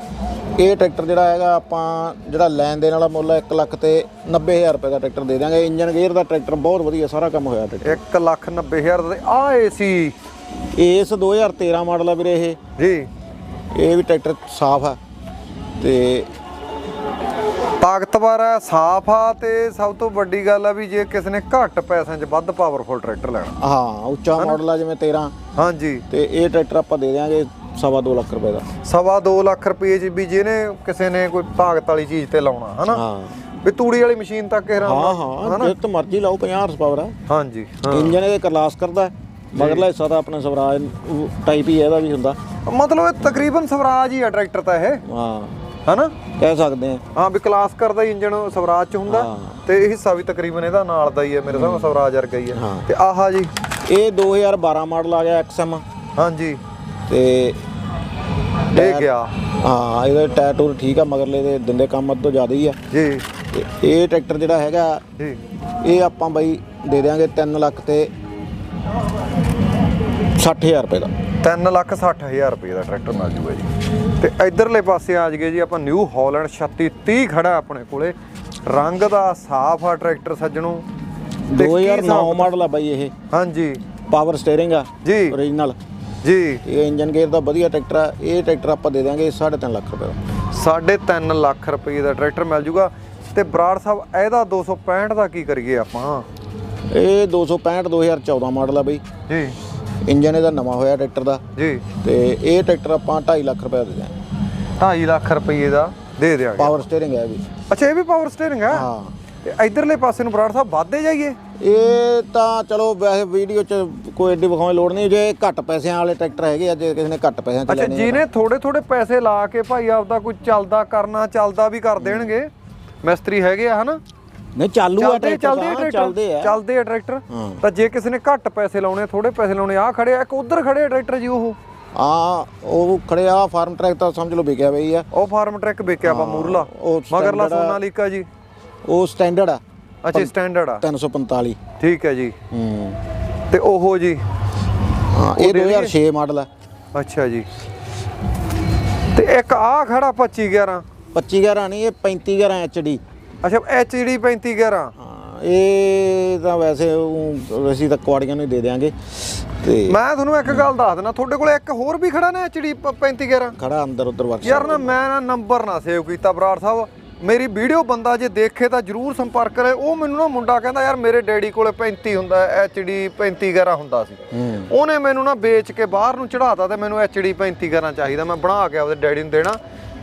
ਇਹ ਟਰੈਕਟਰ ਜਿਹੜਾ ਹੈਗਾ ਆਪਾਂ ਜਿਹੜਾ ਲੈਣ ਦੇਣ ਵਾਲਾ ਮੁੱਲ 1 ਲੱਖ ਤੇ 90000 ਰੁਪਏ ਦਾ ਟਰੈਕਟਰ ਦੇ ਦਾਂਗੇ ਇੰਜਨ ਗੇਅਰ ਦਾ ਟਰੈਕਟਰ ਬਹੁਤ ਵਧੀਆ ਸਾਰਾ ਕੰਮ ਹੋਇਆ ਟਰੈਕਟਰ। 1 ਲੱਖ 90 ਹਜ਼ਾਰ ਦਾ ਤੇ ਆ ਏਸੀ ਇਸ 2013 ਮਾਡਲ ਆ ਵੀਰੇ ਇਹ। ਜੀ। ਇਹ ਵੀ ਟਰੈਕਟਰ ਸਾਫ਼ ਆ ਤੇ ਤਾਕਤਵਰ ਹੈ ਸਾਫ਼ ਆ ਤੇ ਸਭ ਤੋਂ ਵੱਡੀ ਗੱਲ ਆ ਵੀ ਜੇ ਕਿਸੇ ਨੇ ਘੱਟ ਪੈਸਿਆਂ 'ਚ ਵੱਧ ਪਾਵਰਫੁਲ ਟਰੈਕਟਰ ਲੈਣਾ। ਹਾਂ ਉੱਚਾ ਮਾਡਲ ਆ ਜਿਵੇਂ 13 ਹਾਂਜੀ। ਤੇ ਇਹ ਟਰੈਕਟਰ ਆਪਾਂ ਦੇ ਦਿਆਂਗੇ ਸਵਾ ਦੋ ਲੱਖ ਰੁਪਏ ਦਾ। ਸਵਾ 2 ਲੱਖ ਰੁਪਏ 'ਚ ਵੀ ਜਿਹਨੇ ਕਿਸੇ ਨੇ ਕੋਈ ਤਾਕਤ ਵਾਲੀ ਚੀਜ਼ ਤੇ ਲਾਉਣਾ ਹਨਾ? ਹਾਂ। ਵੀ ਤੂੜੀ ਵਾਲੀ ਮਸ਼ੀਨ ਤੱਕ ਇਹ ਹਾਂ ਹਾਂ ਜਿੱਤ ਮਰਜ਼ੀ ਲਾਓ 50 ਹਾਰਸ ਪਾਵਰ ਆ। ਹਾਂਜੀ ਇੰਜਨ ਇਹਦੇ ਕਰਲਾਸ ਕਰਦਾ। ਮਗਰਲਾ ਹਿੱਸਾ ਤਾਂ ਆਪਣਾ ਸਵਰਾਜ ਟਾਈਪ ਹੀ ਇਹਦਾ ਵੀ ਹੁੰਦਾ। ਮਤਲਬ ਇਹ ਤਕਰੀਬਨ ਸਵਰਾਜ ਹੀ ਆ ਟਰੈਕਟਰ ਤਾਂ ਇਹ। ਹਾਂ। ਹਨਾ? ਕਹਿ ਸਕਦੇ ਆ ਹਾਂ ਵੀ ਕਲਾਸ ਕਰਦਾ ਹੀ ਇੰਜਨ ਸਵਰਾਜ 'ਚ ਹੁੰਦਾ। ਤੇ ਇਹ ਹਿੱਸਾ ਵੀ ਤਕਰੀਬਨ ਇਹਦਾ ਨਾਲ ਦਾ ਹੀ ਹੈ ਮੇਰੇ ਹਿਸਾਬ ਸਵਰਾਜ ਵਰਗਾ ਹੀ ਹੈ। ਤੇ ਆਹਾ ਜੀ। ਇਹ 2012 ਮਾਡਲ ਆ ਗਿਆ XM ਹਾਂਜੀ। ਤੇ ਇਹ ਗਿਆ। ਹਾਂ ਇਹਦਾ ਟਾਇਰ ਟੂਰ ਠੀਕ ਆ ਮਗਰਲੇ ਦੇ ਦਿੰਦੇ ਕੰਮ ਅੱਧ ਤੋਂ ਜ਼ਿਆਦਾ ਹੀ ਆ। ਜੀ। ਇਹ ਟਰੈਕਟਰ ਜਿਹੜਾ ਹੈਗਾ ਜੀ। ਇਹ ਆਪਾਂ ਬਾਈ ਦੇ ਦਿਆਂਗੇ 3 ਲੱਖ ਤੇ 60000 ਰੁਪਏ ਦਾ। 3 ਲੱਖ 60 ਹਜ਼ਾਰ ਰੁਪਏ ਦਾ ਟਰੈਕਟਰ ਮਿਲ ਜੂਗਾ ਜੀ। ਤੇ ਇਧਰਲੇ ਪਾਸੇ ਆ ਜਗੇ ਜੀ ਆਪਾਂ ਨਿਊ ਹਾਲੈਂਡ 3630 ਖੜਾ ਆਪਣੇ ਕੋਲੇ। ਰੰਗ ਦਾ ਸਾਫ਼ ਆ ਟਰੈਕਟਰ ਸੱਜਣੋ। ਤੇ ਕੀ 2009 ਹਿਸਾਬ- ਮਾਡਲ ਆ ਬਾਈ ਇਹ। ਹਾਂਜੀ। ਪਾਵਰ ਸਟੀਅਰਿੰਗ ਆ। ਜੀ। ਓਰੀਜਨਲ ਜੀ। ਇਹ ਇੰਜਨ ਗੇਅਰ ਦਾ ਵਧੀਆ ਟਰੈਕਟਰ ਆ। ਇਹ ਟਰੈਕਟਰ ਆਪਾਂ ਦੇ ਦਿਆਂਗੇ 3.5 ਲੱਖ ਰੁਪਏ ਦਾ। ਸਾਢੇ ਤਿੰਨ ਲੱਖ ਰੁਪਏ ਦਾ ਟਰੈਕਟਰ ਮਿਲ ਜੂਗਾ। ਤੇ ਬਰਾੜ ਸਾਹਿਬ ਇਹਦਾ 265 ਦਾ ਕੀ ਕਰੀਏ ਆਪਾਂ? ਇਹ 265 2014 ਮਾਡਲ ਆ ਬਈ। ਜੀ। ਇੰਜਨ ਇਹਦਾ ਨਵਾਂ ਹੋਇਆ ਟਰੈਕਟਰ ਦਾ। ਜੀ। ਤੇ ਇਹ ਟਰੈਕਟਰ ਆਪਾਂ 2.5 ਲੱਖ ਰੁਪਏ ਦਾ ਦੇ ਦਿਆਂਗੇ। 2.5 ਲੱਖ ਰੁਪਏ ਦਾ ਦੇ ਦਿਆਂਗੇ। ਪਾਵਰ ਸਟੀਅਰਿੰਗ ਹੈ ਵੀ। ਅੱਛਾ ਇਹ ਵੀ ਪਾਵਰ ਸਟੀਅਰਿੰਗ ਹੈ? ਹਾਂ। ਇਧਰਲੇ ਪਾਸੇ ਨੂੰ ਬਰਾੜ ਸਾਹਿਬ ਵੱਧਦੇ ਜਾਈਏ? ਇਹ ਤਾਂ ਚਲੋ ਵੈਸੇ ਵੀਡੀਓ ਚ ਕੋਈ ਐਡੀ ਵਿਖਾਉਣ ਲੋੜ ਨਹੀਂ ਜੇ ਘੱਟ ਪੈਸਿਆਂ ਵਾਲੇ ਟਰੈਕਟਰ ਹੈਗੇ ਆ ਜੇ ਕਿਸੇ ਨੇ ਘੱਟ ਪੈਸਿਆਂ ਚ ਅੱਛਾ ਲੈਣੇ ਆ ਜਿਹਨੇ ਥੋੜੇ ਥੋੜੇ ਪੈਸੇ ਲਾ ਕੇ ਭਾਈ ਆਪਦਾ ਕੋਈ ਚੱਲਦਾ ਕਰਨਾ ਚੱਲਦਾ ਵੀ ਕਰ ਦੇਣਗੇ। ਮਿਸਤਰੀ ਹੈਗੇ ਆ ਹਨਾ? ਨਹੀਂ ਚਾਲੂ ਆ ਚੱਲਦੇ ਟਰੈਕਟਰ ਚੱਲਦੇ ਆ ਟਰੈਕਟਰ। ਚੱਲਦੇ ਆ। ਚੱਲਦੇ ਆ ਟਰੈਕਟਰ। ਹਾਂ। ਤਾਂ ਜੇ ਕਿਸੇ ਨੇ ਘੱਟ ਪੈਸੇ ਲਾਉਣੇ ਥੋੜੇ ਪੈਸੇ ਲਾਉਣੇ ਆ ਖੜੇ ਆ ਇੱਕ ਉਧਰ ਖੜੇ ਆ ਟਰੈਕਟਰ ਜੀ ਉਹ। ਆ ਉਹ ਖੜੇ ਆ ਫਾਰਮ ਟਰੈਕ ਤਾਂ ਸਮਝ ਲਓ ਵਿਕਿਆ ਬਈ ਆ। ਉਹ ਫਾਰਮ ਟਰੈਕ ਵੇਖਿਆ ਵਾ ਮੂਰਲਾ। ਉਹ ਮਗਰਲਾ standard ਆ। ਸੋਨਾਲੀਕਾ ਜੀ। ਉਹ ਸਟੈਂਡਰਡ ਆ। ਅੱਛਾ ਸਟੈਂਡਰਡ ਆ। 345 ਠੀਕ ਹੈ ਜੀ। ਹੂੰ। ਤੇ ਉਹ ਜੀ। ਹਾਂ ਇਹ 2006 ਮਾਡਲ ਆ। ਅੱਛਾ ਜੀ। ਤੇ ਇੱਕ ਆ ਖੜਾ 25 11 25 11 ਨਹੀਂ ਇਹ 35 11 HD ਅੱਛਾ ਐਚਡੀ 35 11 ਹਾਂ ਇਹ ਤਾਂ ਵੈਸੇ ਊਂ ਅਸੀਂ ਤਾਂ ਕੁਆੜੀਆਂ ਨੂੰ ਹੀ ਦੇ ਦੇਾਂਗੇ ਤੇ ਮੈਂ ਤੁਹਾਨੂੰ ਇੱਕ ਗੱਲ ਦੱਸ ਦਿੰਦਾ ਤੁਹਾਡੇ ਕੋਲ ਇੱਕ ਹੋਰ ਵੀ ਖੜਾ ਨਾ ਐਚਡੀ 35 11 ਖੜਾ ਅੰਦਰ ਉਧਰ ਵਰਕ ਯਾਰ ਨਾ ਮੈਂ ਨਾ ਨੰਬਰ ਨਾ ਸੇਵ ਕੀਤਾ ਬਰਾੜ ਸਾਹਿਬ। ਮੇਰੀ ਵੀਡੀਓ ਬੰਦਾ ਜੇ ਦੇਖੇ ਤਾਂ ਜਰੂਰ ਸੰਪਰਕ ਕਰੇ। ਉਹ ਮੈਨੂੰ ਨਾ ਮੁੰਡਾ ਕਹਿੰਦਾ ਯਾਰ ਮੇਰੇ ਡੈਡੀ ਕੋਲੇ 35 ਹੁੰਦਾ ਐਚਡੀ 35 11 ਹੁੰਦਾ ਸੀ। ਉਹਨੇ ਮੈਨੂੰ ਨਾ ਵੇਚ ਕੇ ਬਾਹਰ ਨੂੰ ਚੜਾਤਾ ਤੇ ਮੈਨੂੰ ਐਚਡੀ 35 11 ਚਾਹੀਦਾ। ਮੈਂ ਬਣਾ ਕੇ ਆਪਦੇ ਡੈਡੀ ਨੂੰ ਦੇਣਾ।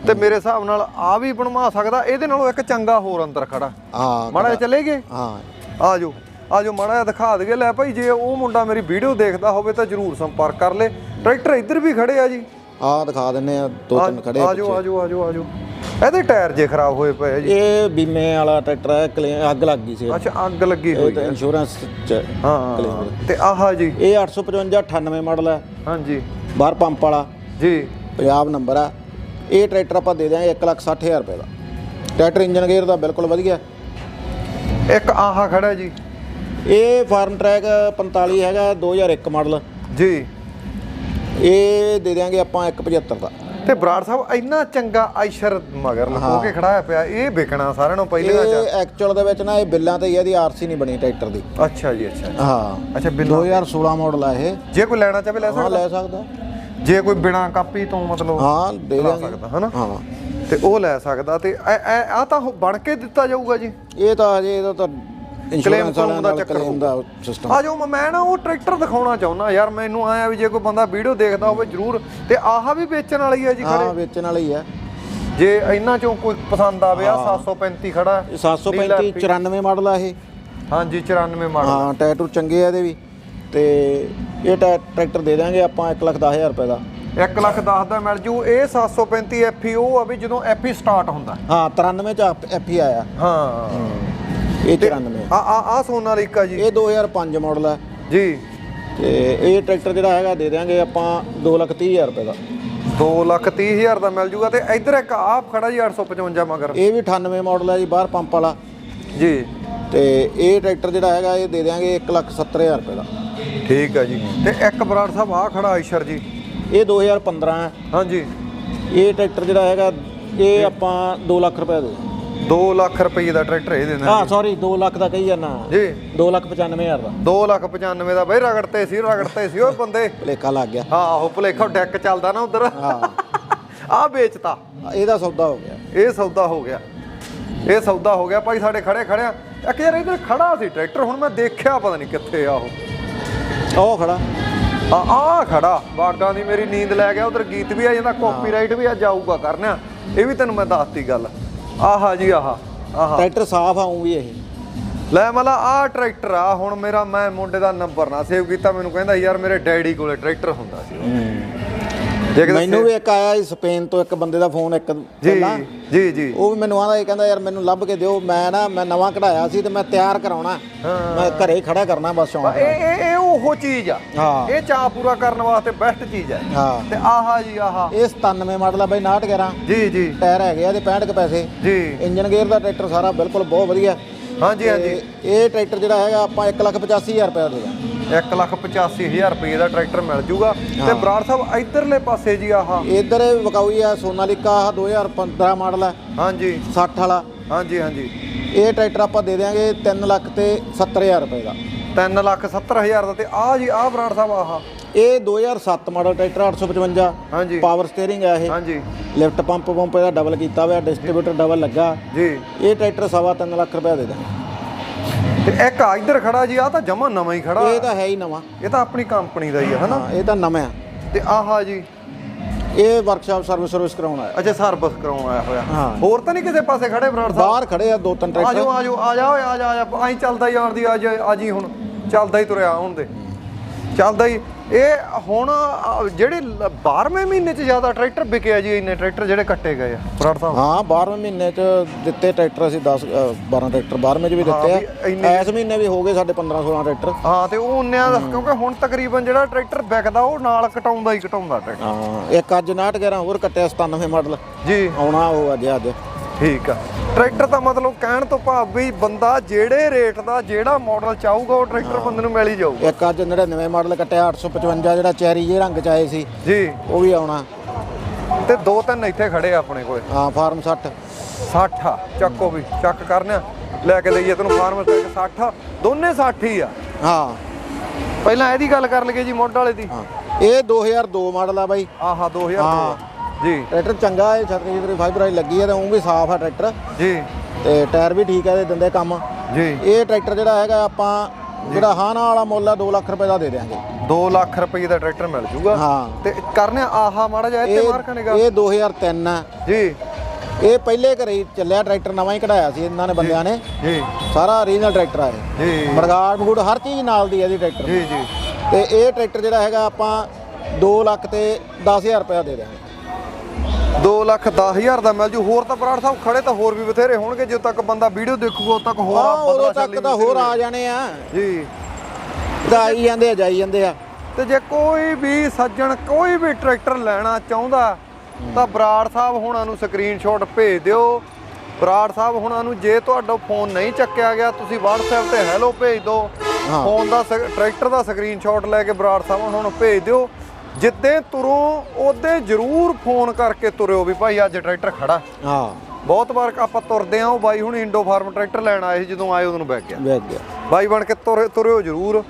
ਤੇ ਮੇਰੇ ਹਿਸਾਬ ਨਾਲ ਆ ਵੀ ਬਣਵਾ ਸਕਦਾ ਇਹਦੇ ਨਾਲੋਂ ਇੱਕ ਚੰਗਾ ਹੋਰ ਅੰਦਰ ਖੜਾ। ਹਾਂ ਮਾੜਾ ਜਿਹਾ ਚਲੇ ਗਏ ਹਾਂ। ਆ ਜਾਓ ਆ ਜਾਓ ਮਾੜਾ ਜਿਹਾ ਦਿਖਾ ਦਈਏ ਲੈ ਭਾਈ ਜੇ ਉਹ ਮੁੰਡਾ ਮੇਰੀ ਵੀਡੀਓ ਦੇਖਦਾ ਹੋਵੇ ਤਾਂ ਜਰੂਰ ਸੰਪਰਕ ਕਰ ਲੈ। ਟਰੈਕਟਰ ਇੱਧਰ ਵੀ ਖੜੇ ਆ ਜੀ। ਆਹ ਦਿਖਾ ਦਿੰਨੇ ਆ ਦੋ ਤਿੰਨ ਖੜੇ ਆ ਆ ਜਾਓ ਆ ਜਾਓ ਆ ਜਾਓ ਆ ਜਾਓ ਇਹਦੇ ਟਾਇਰ ਜੇ ਖਰਾਬ ਹੋਏ ਪਏ ਆ ਜੀ। ਇਹ ਬੀਮੇ ਵਾਲਾ ਟਰੈਕਟਰ ਹੈ ਅੱਗ ਲੱਗ ਗਈ ਸੀ। ਅੱਛਾ ਅੱਗ ਲੱਗੀ ਹੋਈ ਤਾਂ ਹੈ ਇੰਸ਼ੋਰੈਂਸ ਚ ਹਾਂ ਤੇ ਆਹਾ ਜੀ। ਇਹ 855 98 ਮਾਡਲ ਹੈ ਹਾਂਜੀ। ਬਾਹਰ ਪੰਪ ਵਾਲਾ। ਜੀ। ਪੰਜਾਬ ਨੰਬਰ ਆ। ਇਹ ਟਰੈਕਟਰ ਆਪਾਂ ਦੇ ਦਿਆਂਗੇ 160000 ਰੁਪਏ ਦਾ। ਟਰੈਕਟਰ ਇੰਜਨ ਗੇਅਰ ਦਾ ਬਿਲਕੁਲ ਵਧੀਆ। ਇੱਕ ਆਹਾ ਖੜਾ ਜੀ। ਇਹ ਫਾਰਮ ਟਰੈਕ 45 ਹੈਗਾ 2001 ਮਾਡਲ। ਜੀ। ਇਹ ਦੇ ਦਿਆਂਗੇ ਆਪਾਂ 175 ਦਾ। ਤੇ ਬਰਾੜ ਸਾਹਿਬ ਇੰਨਾ ਚੰਗਾ ਆਇਸ਼ਰ ਮਗਰ ਲਕੋ ਕੇ ਖੜਾਇਆ ਪਿਆ ਇਹ ਵਿਕਣਾ ਸਾਰਿਆਂ ਨੂੰ ਪਹਿਲਾਂ ਚ ਇਹ ਐਕਚੁਅਲ ਦੇ ਵਿੱਚ ਨਾ ਇਹ ਬਿੱਲਾਂ ਤੇ ਹੀ ਇਹਦੀ ਆਰਸੀ ਨਹੀਂ ਬਣੀ ਟਰੈਕਟਰ ਦੀ। ਅੱਛਾ ਜੀ ਅੱਛਾ ਹਾਂ। ਅੱਛਾ ਬਿੱਲਾਂ 2016 ਮਾਡਲ ਆ ਇਹ। ਜੇ ਕੋਈ ਲੈਣਾ ਚਾਹਵੇ ਲੈ ਹਾਂ ਸਕਦਾ। ਲੈ ਸਕਦਾ। ਜੇ ਕੋਈ ਬਿਨਾ ਕਾਪੀ ਤੋਂ ਮਤਲਬ ਹਾਂ ਦੇ ਲਾ ਦਿਆਂਗੇ। ਸਕਦਾ ਹਨਾ? ਹਾਂ। ਤੇ ਉਹ ਲੈ ਸਕਦਾ ਤੇ ਆ ਤਾਂ ਬਣ ਕੇ ਦਿੱਤਾ ਜਾਊਗਾ ਜੀ। ਇਹ ਤਾਂ ਅਜੇ ਇਹਦਾ ਤਾਂ ਇੰਸ਼ੋਰੈਂਸ ਵਾਲਿਆਂ ਦਾ ਚੱਕਰ ਕਲੇਮ ਦਾ ਸਿਸਟਮ ਆ ਜਾਓ ਮੈਂ ਨਾ ਉਹ ਟਰੈਕਟਰ ਦਿਖਾਉਣਾ ਚਾਹੁੰਦਾ ਯਾਰ ਮੈਨੂੰ ਆਇਆ ਵੀ ਜੇ ਕੋਈ ਬੰਦਾ ਵੀਡੀਓ ਦੇਖਦਾ ਹੋਵੇ ਜਰੂਰ ਤੇ ਆਹ ਵੀ ਵੇਚਣ ਵਾਲੀ ਹੈ ਜੀ ਖੜੇ ਹਾਂ ਵੇਚਣ ਵਾਲਾ ਹੀ ਜੇ ਇਹਨਾਂ ਚੋਂ ਕੋਈ ਪਸੰਦ ਆਵੇ ਆ 735 ਖੜਾ। ਇਹ 735 94 ਮਾਡਲ ਆ ਇਹ। ਹਾਂਜੀ 94 ਮਾਡਲ। ਹਾਂ ਟਾਇਰ ਚੰਗੇ ਆ ਇਹਦੇ ਵੀ। ਤੇ ਇਹ ਟਰੈ- ਟਰੈਕਟਰ ਦੇ ਦਾਂਗੇ ਆਪਾਂ 1 ਲੱਖ 10000 ਰੁਪਏ ਦਾ। 1 ਲੱਖ 10 ਦਾ ਮਿਲ ਜੂ। ਇਹ 735 ਐਫਈ ਉਹ ਆ ਵੀ ਜਦੋਂ ਐਫਈ ਸਟਾਰਟ ਹੁੰਦਾ। ਹਾਂ 93 ਚ ਐਫ ਹੀ ਆਇਆ। ਹਾਂ। ਇਹ 94 ਆ ਆ ਆ ਸੋਨਾਲੀਕਾ ਜੀ। ਇਹ 2005 ਮਾਡਲ ਹੈ ਜੀ। ਤੇ ਇਹ ਟਰੈਕਟਰ ਜਿਹੜਾ ਹੈਗਾ ਦੇ ਦਿਆਂਗੇ ਆਪਾਂ 230000 ਰੁਪਏ ਦਾ। 2 ਲੱਖ 30 ਹਜ਼ਾਰ ਦਾ ਮਿਲ ਜੂਗਾ ਤੇ ਇੱਧਰ ਇੱਕ ਆਪ ਖੜਾ ਜੀ 855 ਮਗਰ। ਇਹ ਵੀ 98 ਮਾਡਲ ਹੈ ਜੀ ਬਾਹਰ ਪੰਪ ਵਾਲਾ। ਜੀ। ਤੇ ਇਹ ਟਰੈਕਟਰ ਜਿਹੜਾ ਹੈਗਾ ਇਹ ਦੇ ਦਿਆਂਗੇ 170000 ਰੁਪਏ ਦਾ। ਠੀਕ ਹੈ ਜੀ। ਤੇ ਇੱਕ ਬਰਾੜ ਸਾਹਿਬ ਆ ਖੜਾ ਆਇਸ਼ਰ ਜੀ। ਇਹ 2015 ਹੈ। ਹਾਂਜੀ। ਇਹ ਟਰੈਕਟਰ ਜਿਹੜਾ ਹੈਗਾ ਇਹ ਆਪਾਂ 2 ਲੱਖ ਰੁਪਏ ਦੇ 2 ਲੱਖ ਰੁਪਏ ਦਾ ਟਰੈਕਟਰ ਇਹ ਦਿੰਦਾ ਹਾਂ ਸੌਰੀ 2 ਲੱਖ ਦਾ ਕਹੀ ਜਾਣਾ ਜੀ। 2 ਲੱਖ 95000 ਦਾ। 2 ਲੱਖ 95 ਦਾ ਬਈ ਰਗੜਤੇ ਸੀ ਰਗੜਤੇ ਸੀ ਉਹ ਬੰਦੇ। ਭਲੇਖਾ ਲੱਗ ਗਿਆ। ਹਾਂ ਉਹ ਭਲੇਖਾ ਡੈਕ ਚੱਲਦਾ ਨਾ ਉਧਰ। ਹਾਂ। ਆ ਵੇਚਤਾ। ਇਹਦਾ ਸੌਦਾ ਹੋ ਗਿਆ। ਇਹ ਸੌਦਾ ਹੋ ਗਿਆ। ਇਹ ਸੌਦਾ ਹੋ ਗਿਆ। ਭਾਈ ਸਾਡੇ ਖੜੇ ਖੜਿਆ। ਇੱਕ ਯਾਰ ਇਧਰ ਖੜਾ ਸੀ ਟਰੈਕਟਰ ਹੁਣ ਮੈਂ ਦੇਖਿਆ ਪਤਾ ਨਹੀਂ ਕਿੱਥੇ ਆ ਉਹ। ਉਹ ਖੜਾ। ਆ ਆ ਖੜਾ। ਬਾਗਾਂ ਦੀ ਮੇਰੀ ਨੀਂਦ ਲੈ ਗਿਆ ਉਧਰ ਗੀਤ ਵੀ ਆ ਜਾਂਦਾ ਕਾਪੀਰਾਈਟ ਵੀ ਆ ਜਾਊਗਾ ਕਰਨਿਆ। ਇਹ ਵੀ ਤੈਨੂੰ ਮੈਂ ਦੱਸਤੀ ਗੱਲ। ਆਹਾ ਜੀ ਆਹਾ ਆਹਾ। ਟਰੈਕਟਰ ਸਾਫ਼ ਆਉਂ ਵੀ ਇਹ। ਲੈ ਮਲਾ ਆ ਟਰੈਕਟਰ ਆ ਹੁਣ ਮੇਰਾ ਮੈਂ ਮੁੰਡੇ ਦਾ ਨੰਬਰ ਨਾ ਸੇਵ ਕੀਤਾ ਮੈਨੂੰ ਕਹਿੰਦਾ ਯਾਰ ਮੇਰੇ ਡੈਡੀ ਕੋਲੇ ਟਰੈਕਟਰ ਹੁੰਦਾ ਸੀ ਜੇ ਕਿਤੇ ਮੈਨੂੰ ਵੀ ਇੱਕ ਆਇਆ ਸੀ ਸਪੇਨ ਤੋਂ ਇੱਕ ਬੰਦੇ ਦਾ ਫੋਨ ਇੱਕ ਜੀ ਪਹਿਲਾਂ। ਜੀ ਜੀ। ਉਹ ਵੀ ਮੈਨੂੰ ਆਂਦਾ ਇਹ ਕਹਿੰਦਾ ਯਾਰ ਮੈਨੂੰ ਲੱਭ ਕੇ ਦਿਓ ਮੈਂ ਨਾ ਮੈਂ ਨਵਾਂ ਕਢਾਇਆ ਸੀ ਤੇ ਮੈਂ ਤਿਆਰ ਕਰਾਉਣਾ। ਮੈਂ ਘਰੇ ਹੀ ਖੜਾ ਕਰਨਾ ਬਸ ਸ਼ੌਂਕ ਇਹ ਇਹ ਇਹ ਉਹ ਚੀਜ਼ ਆ। ਹਾਂ। ਇਹ ਚਾਹ ਪੂਰਾ ਕਰਨ ਵਾਸਤੇ ਬੈਸਟ ਚੀਜ਼ ਹੈ ਹਾਂ। ਤੇ ਆਹਾ ਜੀ ਆਹਾ। ਇਹ 97 ਮਾਡਲ ਆ ਬਾਈ 6911 ਜੀ ਜੀ। ਟਾਇਰ ਹੈਗੇ ਆ ਤੇ 65 ਕੁ ਪੈਸੇ। ਜੀ। ਇੰਜਨ ਗੇਅਰ ਦਾ ਟਰੈਕਟਰ ਸਾਰਾ ਬਿਲਕੁਲ ਬਹੁਤ ਵਧੀਆ। ਹਾਂਜੀ ਹਾਂਜੀ। ਤੇ ਇਹ ਟਰੈਕਟਰ ਜਿਹੜਾ ਹੈਗਾ ਆਪਾਂ 185000 ਰੁਪਏ ਦਾ ਦੇ ਦਾਂਗੇ। 1 ਲੱਖ 85000 ਰੁਪਏ ਦਾ ਟਰੈਕਟਰ ਮਿਲ ਜੂਗਾ। ਤੇ ਬਰਾੜ ਸਾਹਿਬ ਇਧਰਲੇ ਪਾਸੇ ਜੀ ਆਹਾ। ਇਧਰ ਵਿਕਾਊਈ ਆ ਸੋਨਾਲੀਕਾ ਆਹ 2015 ਮਾਡਲ ਹੈ ਹਾਂਜੀ। 60 ਵਾਲਾ। ਹਾਂਜੀ ਹਾਂਜੀ। ਇਹ ਟਰੈਕਟਰ ਆਪਾਂ ਦੇ ਦਿਆਂਗੇ 3 ਲੱਖ ਤੇ 70000 ਰੁਪਏ ਦਾ। 3 ਲੱਖ 70000 ਦਾ ਤੇ ਆ ਜੀ ਆ ਬਰਾੜ ਸਾਹਿਬ ਆਹਾ। ਇਹ 2007 ਮਾਡਲ ਟਰੈਕਟਰ 855 ਹਾਂਜੀ। ਪਾਵਰ ਸਟੀਅਰਿੰਗ ਹੈ ਇਹ। ਹਾਂਜੀ। ਲਿਫਟ ਪੰਪ ਪੰਪ ਇਹਦਾ ਡਬਲ ਕੀਤਾ ਹੋਇਆ ਡਿਸਟ੍ਰੀਬਿਊਟਰ ਡਬਲ ਲੱਗਾ। ਜੀ। ਇਹ ਟਰੈਕਟਰ ਸਵਾ ਤਿੰਨ ਲੱਖ ਰੁਪਏ ਦੇ ਦਾਂਗੇ ਤੇ ਇੱਕ ਆ ਇਧਰ ਖੜਾ ਜੀ ਆ ਤਾਂ ਜਮਾ ਨਵਾਂ ਹੀ ਖੜਾ। ਇਹ ਤਾਂ ਹੈ ਹੀ ਨਵਾਂ। ਇਹ ਤਾਂ ਆਪਣੀ ਕੰਪਨੀ ਦਾ ਹੀ ਆ ਹਨਾ? ਹਾਂ ਇਹ ਤਾਂ ਨਵਾਂ ਆ। ਤੇ ਆਹਾ ਜੀ। ਇਹ ਵਰਕਸ਼ਾਪ ਸਰਵਿਸ ਸਰਵਿਸ ਕਰਾਉਣਾ ਹੈ ਅੱਛਾ ਸਰਵਿਸ ਕਰਾਉਣ ਆਇਆ ਹੋਇਆ। ਹਾਂ। ਹੋਰ ਤਾਂ ਨਹੀਂ ਕਿਸੇ ਪਾਸੇ ਖੜੇ ਬਰਾੜ ਸਾਹਿਬ? ਬਾਹਰ ਖੜੇ ਆ ਦੋ ਤਿੰਨ ਆਜੋ ਟਰੈਕਟਰ। ਆਜੋ ਆ ਜਾ ਓਏ ਆ ਜਾ ਆ ਜਾ। ਆਈ ਚੱਲਦਾ ਹੀ ਆਣ ਦੀ ਆ ਜਾ ਆ ਜੀ ਹੁਣ ਚੱਲਦਾ ਹੀ ਤੁਰਿਆ ਹੁਣ ਦੇ। ਚੱਲਦਾ ਹੀ ਇਹ ਹੁਣ ਜਿਹੜੇ 12ਵੇਂ ਮਹੀਨੇ ਚ ਜ਼ਿਆਦਾ ਟਰੈਕਟਰ ਵਿਕਿਆ ਜੀ ਇੰਨੇ ਟਰੈਕਟਰ ਜਿਹੜੇ ਕੱਟੇ ਗਏ ਆ। ਬਰਾੜ ਸਾਹਿਬ। ਹਾਂ 12ਵੇਂ ਮਹੀਨੇ ਚ ਦਿੱਤੇ ਟਰੈਕਟਰ ਅਸੀਂ 10 ਅ, 12 ਟਰੈਕਟਰ। 12ਵੇਂ ਚ ਵੀ ਦਿੱਤੇ ਆ। ਇਸ ਮਹੀਨੇ ਵੀ ਹੋ ਗਏ ਸਾਡੇ 15 16 ਟਰੈਕਟਰ। ਹਾਂ ਤੇ ਉਹ ਉਨਿਆਂ ਦਾ ਕਿਉਂਕਿ ਹੁਣ ਤਕਰੀਬਨ ਜਿਹੜਾ ਟਰੈਕਟਰ ਵਿਕਦਾ ਉਹ ਨਾਲ ਕਟਾਉਂਦਾ ਹੀ ਕਟਾਉਂਦਾ ਟਰੈਕਟਰ। ਹਾਂ ਇੱਕ ਅੱਜ 69 ਹੋਰ ਕੱਟਿਆ 97 ਮਾਡਲ। ਜੀ। ਆਉਣਾ ਉਹ ਅੱਜ ਅੱਜ। ਠੀਕ ਆ। ਟਰੈਕਟਰ ਤਾਂ ਮਤਲਬ ਕਹਿਣ ਤੋਂ ਭਾਵ ਵੀ ਬੰਦਾ ਜਿਹੜੇ ਰੇਟ ਦਾ ਜਿਹੜਾ ਮਾਡਲ ਚਾਹੂਗਾ ਉਹ ਟਰੈਕਰ ਬੰਦੇ ਨੂੰ ਮਿਲ ਹੀ ਜਾਊਗਾ। ਇੱਕ ਅੱਜ 99 ਮਾਡਲ ਕੱਟਿਆ 855 ਜਿਹੜਾ ਚੈਰੀ ਜੇ ਰੰਗ ਚ ਆਏ ਸੀ ਜੀ। ਉਹ ਵੀ ਆਉਣਾ। ਤੇ ਦੋ ਤਿੰਨ ਇੱਥੇ ਖੜੇ ਆ ਆਪਣੇ ਕੋਲੇ। ਹਾਂ ਫਾਰਮ 60 60 ਆ ਚੱਕੋ ਵੀ ਚੱਕ ਕਰਨਿਆ। ਲੈ ਕੇ ਲਈਏ ਤੈਨੂੰ ਫਾਰਮਰ ਤੇ 60 ਦੋਨੇ 60 ਹੀ ਆ। ਹਾਂ। ਪਹਿਲਾਂ ਇਹਦੀ ਗੱਲ ਕਰ ਲਈਏ ਜੀ ਮੋਢ ਵਾਲੇ ਦੀ। ਹਾਂ। ਇਹ 2002 ਮਾਡਲ ਆ ਬਾਈ। ਆਹਾ 2002 ਜੀ। ਟਰੈਕਟਰ ਚੰਗਾ ਹੈ ਛਤਰੀ ਛਤਰੀ ਫਾਈਬਰ ਵਾਲੀ ਲੱਗੀ ਹੈ ਤੇ ਉਹ ਵੀ ਸਾਫ਼ ਆ ਟਰੈਕਟਰ। ਜੀ। ਤੇ ਟਾਇਰ ਵੀ ਠੀਕ ਹੈ ਤੇ ਦਿੰਦੇ ਕੰਮ। ਜੀ। ਇਹ ਟਰੈਕਟਰ ਜਿਹੜਾ ਹੈਗਾ ਆਪਾਂ ਜਿਹੜਾ ਹਾਨਾ ਵਾਲਾ ਮੁੱਲ ਆ 2 ਲੱਖ ਰੁਪਏ ਦਾ ਦੇ ਦਿਆਂਗੇ। 2 ਲੱਖ ਰੁਪਏ ਦਾ ਟਰੈਕਟਰ ਮਿਲ ਜੂਗਾ। ਹਾਂ। ਤੇ ਕਰਨਿਆ ਆਹਾ ਮਾੜਾ ਜਿਹਾ ਇੱਥੇ ਮਾਰ ਕਨੇਗਾ ਇਹ 2003 ਆ। ਜੀ। ਇਹ ਪਹਿਲੇ ਘਰੇ ਹੀ ਚੱਲਿਆ ਟਰੈਕਟਰ ਨਵਾਂ ਹੀ ਕਢਾਇਆ ਸੀ ਇਹਨਾਂ ਨੇ ਬੰਦਿਆਂ ਨੇ। ਜੀ। ਸਾਰਾ ਓਰੀਜਨਲ ਟਰੈਕਟਰ ਆ ਇਹ। ਜੀ। ਮਰਗਾੜ ਮਗੂੜ ਹਰ ਚੀਜ਼ ਨਾਲ ਦੀ ਹੈ ਇਹਦੀ ਟਰੈਕਟਰ। ਜੀ ਜੀ। ਤੇ ਇਹ ਟਰੈਕਟਰ ਜਿਹੜਾ ਹੈਗਾ ਆਪਾਂ 2 ਲੱਖ ਤੇ 10000 ਰੁਪਏ ਦੇ ਦਿਆਂਗੇ। 2 ਲੱਖ 10000 ਦਾ ਮਿਲ ਜੂ। ਹੋਰ ਤਾਂ ਬਰਾੜ ਸਾਹਿਬ ਖੜੇ ਤਾਂ ਹੋਰ ਵੀ ਬਥੇਰੇ ਹੋਣਗੇ। ਜਦੋਂ ਤੱਕ ਬੰਦਾ ਵੀਡੀਓ ਦੇਖੂਗਾ ਉਦੋਂ ਤੱਕ ਹੋਰ ਆ ਉਦੋਂ ਬਦਲਾ ਤੱਕ ਚੱਲੀ ਤਾਂ ਹੋਰ ਆ ਜਾਣੇ ਆ। ਜੀ। ਤਾਂ ਆਈ ਜਾਂਦੇ ਆ ਜਾਈ ਜਾਂਦੇ ਆ। ਤੇ ਜੇ ਕੋਈ ਵੀ ਸੱਜਣ ਕੋਈ ਵੀ ਟਰੈਕਟਰ ਲੈਣਾ ਚਾਹੁੰਦਾ ਤਾਂ ਬਰਾੜ ਸਾਹਿਬ ਹੁਣਾਂ ਨੂੰ ਸਕਰੀਨਸ਼ਾਟ ਭੇਜ ਦਿਓ। ਬਰਾੜ ਸਾਹਿਬ ਹੁਣਾਂ ਨੂੰ ਜੇ ਤੁਹਾਡਾ ਫੋਨ ਨਹੀਂ ਚੱਕਿਆ ਗਿਆ ਤੁਸੀਂ WhatsApp ਤੇ ਹੈਲੋ ਭੇਜ ਦਿਓ। ਫੋਨ ਦਾ ਟਰੈਕਟਰ ਦਾ ਸਕਰੀਨਸ਼ਾਟ ਲੈ ਕੇ ਬਰਾੜ ਸਾਹਿਬ ਹੁਣਾਂ ਨੂੰ ਭੇਜ ਦਿਓ। ਜਿੱਦੇ ਤੁਰੋ ਉਹਦੇ ਜ਼ਰੂਰ ਫੋਨ ਕਰਕੇ ਤੁਰਿਓ ਵੀ ਭਾਈ ਅੱਜ ਟਰੈਕਟਰ ਖੜਾ। ਹਾਂ। ਬਹੁਤ ਵਾਰ ਆਪਾਂ ਤੁਰਦੇ ਆਂ ਉਹ ਬਾਈ ਹੁਣ ਇੰਡੋ ਫਾਰਮ ਟਰੈਕਟਰ ਲੈਣ ਆਏ ਸੀ ਜਦੋਂ ਆਏ ਉਦੋਂ ਨੂੰ ਬੈਗ ਗਿਆ। ਵੇਖ ਗਿਆ। ਬਾਈ ਬਣ ਕੇ ਤੁਰੇ ਤੁਰਿਓ ਜ਼ਰੂਰ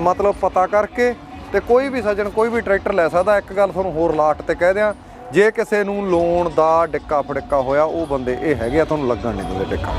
ਮਤਲਬ ਪਤਾ ਕਰਕੇ ਤੇ ਕੋਈ ਵੀ ਸੱਜਣ ਕੋਈ ਵੀ ਟਰੈਕਟਰ ਲੈ ਸਕਦਾ। ਇੱਕ ਗੱਲ ਤੁਹਾਨੂੰ ਹੋਰ ਲਾਟ ਤੇ ਕਹਿ ਦਿਆਂ ਜੇ ਕਿਸੇ ਨੂੰ ਲੋਨ ਦਾ ਡਿੱਕਾ ਫੜਿੱਕਾ ਹੋਇਆ ਉਹ ਬੰਦੇ ਇਹ ਹੈਗੇ ਆ ਤੁਹਾਨੂੰ ਲੱਗਣ ਨਹੀਂ ਦਿੰਦੇ ਡਿੱਕਾ।